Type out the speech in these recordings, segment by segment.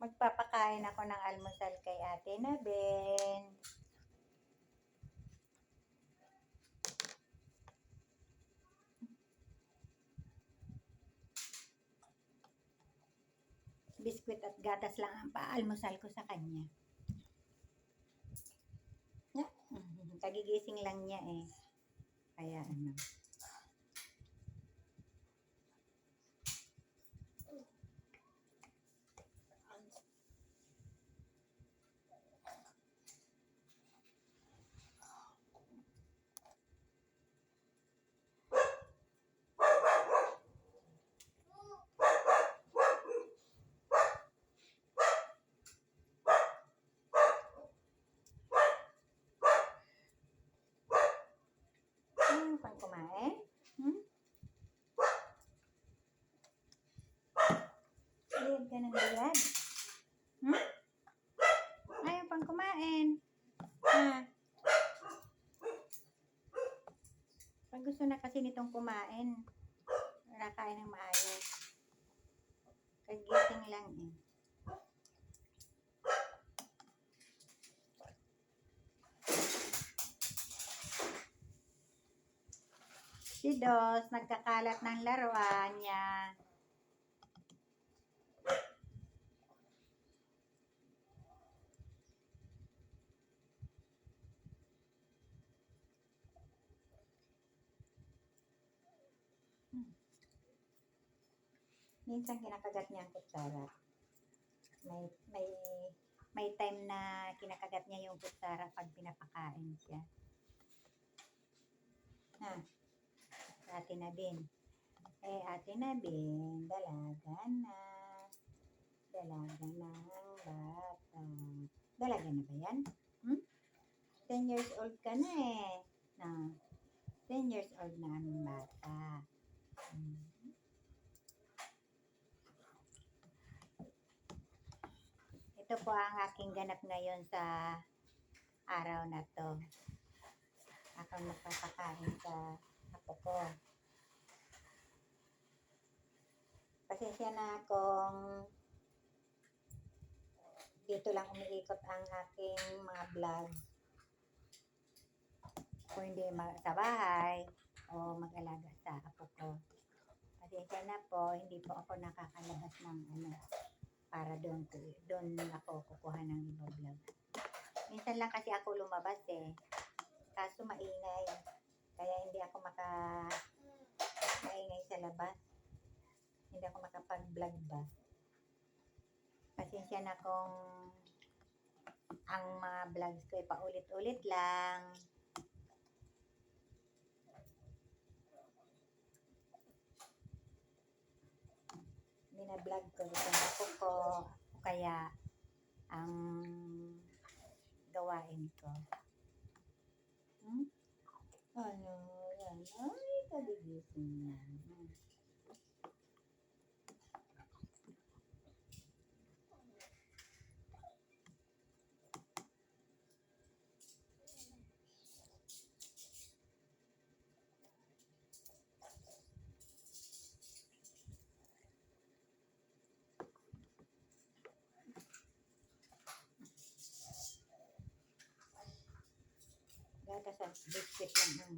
Magpapakain ako ng almusal kay ate na Ben. Biskwit at gatas lang ang paalmusal ko sa kanya. Ya, mhm, Kagigising lang niya eh. Kaya. Ano pang kumain? Hmm? Liyad ka ng liyad. Hmm? Ayaw pang kumain. Ha? Pag gusto na kasi nitong kumain, nakain ng maayos. Kagising lang eh. Si Dos, nagkakalat ng laruan niya. Minsan kinakagat niya ang kutsara. May, may, may time na kinakagat niya yung kutsara pag pinapakain siya. Ha? Ate na din. Eh, ate na din, dalaga na. Dalaga na ang bata. Dalaga na ba yan? Hmm? 10 years old ka na eh. Na, 10 years old na ang bata. Hmm. Ito po ang aking ganap ngayon sa araw na to. Ako magpapakain sa apo ko. Pasensya na kung dito lang umiikot ang aking mga vlog. Kung hindi sa bahay o mag-alaga sa apo ko. Pasensya na po, hindi po ako nakakalabas ng ano para doon ko- doon ako kukuha ng iba vlog. Minsan lang kasi ako lumabas eh. Kaso maingay. Kaya hindi ako maka maingay sa labas. Hindi ako makapag-vlog ba. Pasensya na kung ang mga vlogs ko ay paulit-ulit lang. Binablog ko itong ako ko kaya ang gawain ko. Hmm? Ano, yan. Ay, kagigising na. Hmm. Gatas at biscuit lang ang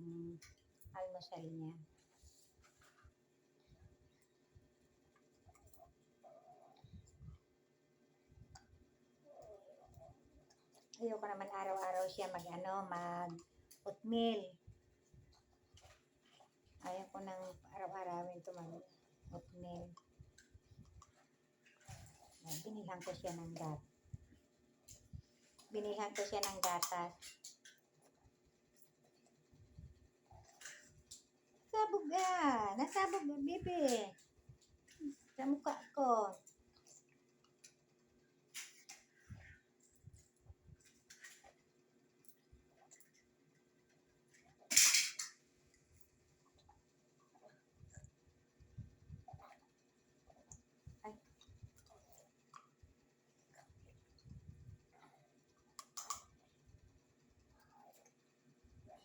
almusal niya. Ayoko naman araw-araw siya mag ano, mag oatmeal. Ayaw ko nang araw-arawin to mag oatmeal. Binilhan ko siya ng gat. Binilhan ko siya ng gatas. Ah. Nasabog, bebe. Sa mukha ko. Ay.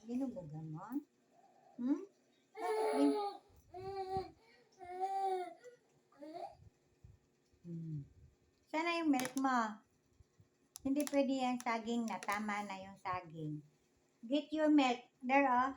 Binubugan mo? Hmm? Bakit bin... Hmm. Sana yung milk mo. Hindi pwede yung saging na. Tama na yung saging. Get your milk. There, oh.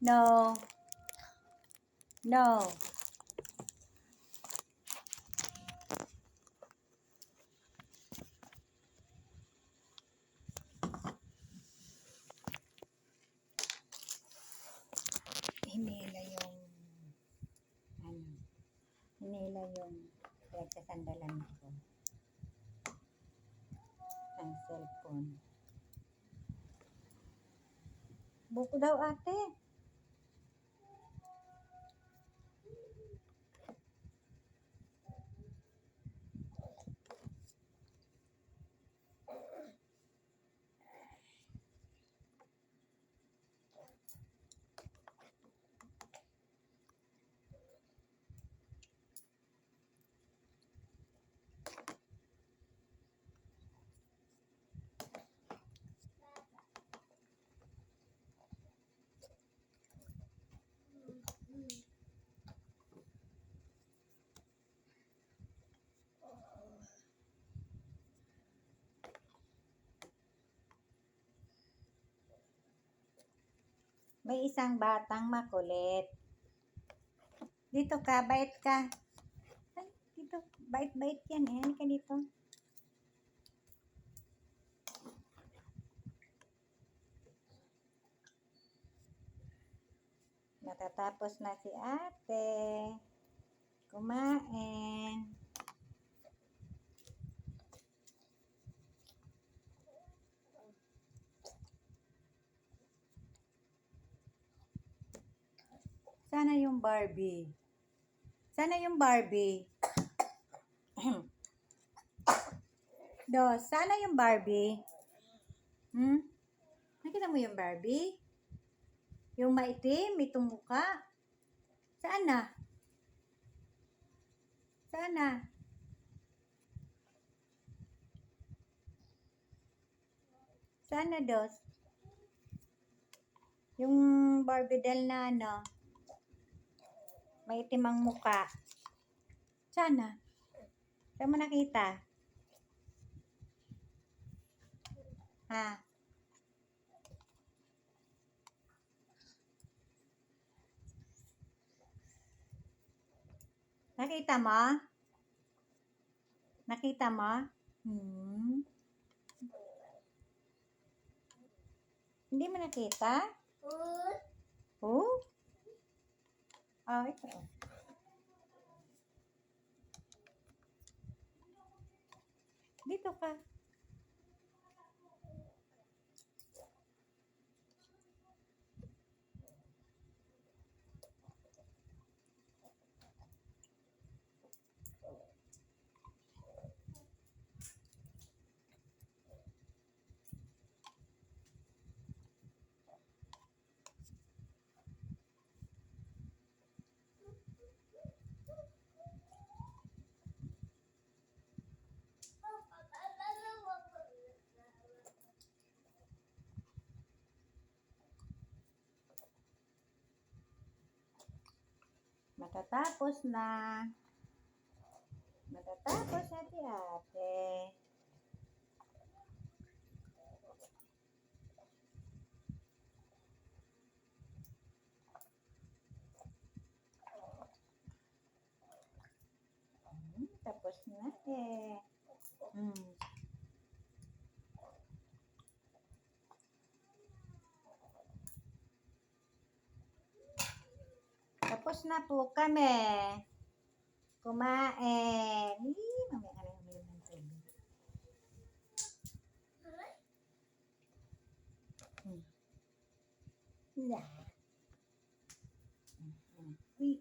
No. No. Hinila yung ano, hinila yung pinagsasandalan ko ng cellphone. Buko daw ate. May isang batang makulit. Dito ka, bait ka. Ay, dito, bait-bait yan eh. Halika dito. Matatapos na si ate. Kumain. Sana yung Barbie. Sana yung Barbie. Do, sana yung Barbie. Hmm? Nakita mo yung Barbie? Yung maitim, itong mukha. Saan na? Saan na? Saan na, Dos? Yung Barbie doll na ano, may itim ang muka. Sana. Saan mo nakita? Ha? Nakita mo? Nakita mo? Hmm. Hindi mo nakita? Oh? Ah, ito. Dito ka. Matatapos na. Matatapos na si ate. Hmm, tapos na eh. Hmm. Tapos na po kami. Kumain. Ay, mamaya ka lang uminom ng tubig. Hmm. Yeah. Hmm, hmm.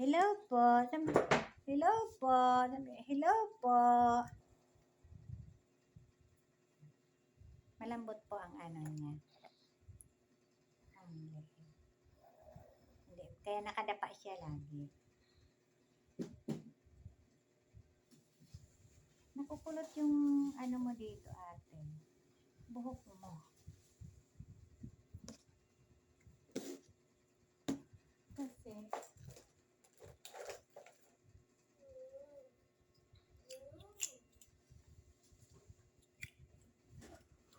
Hello po. Hello po. Sabi, hello po. Malambot po ang ano niya. Leeg. Hindi. Kaya nakadapa siya lagi. Nakukulot yung ano mo dito ate. Buhok mo.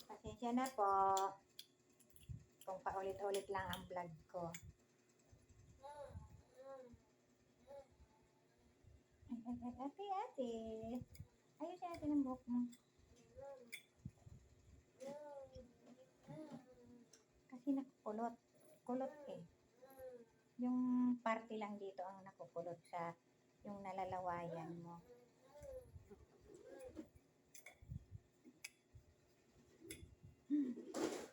Kasi Pasensya na po. Kung paulit-ulit lang ang vlog ko. Ate, ate. Ayos ate ng buhok mo. Kasi nakukulot. Kulot eh. Yung parte lang dito ang nakukulot sa yung nalalawayan mo. 嗯。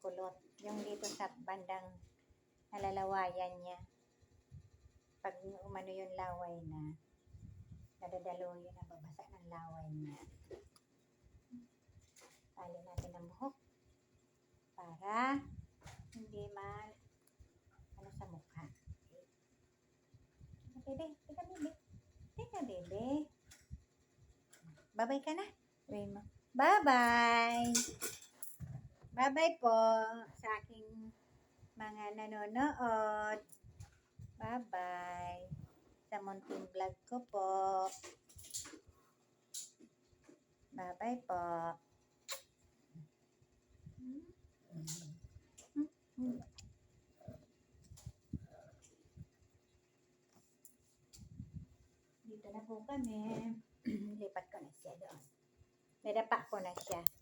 Nakulot. Yung dito sa bandang nalalawayan niya. Pag umano yung laway na, nadadalo yun ang babasa ng laway niya. Tali natin ang buhok para hindi ma ano sa mukha. Bebe, teka bebe. Teka bebe. Babay ka na. Wait mo. Bye-bye. Po sa aking mga nanonood. Bye-bye. Sa munting vlog ko po. Bye-bye po. Dito na po kami. Lipat ko na siya doon. Nadapa ko na siya.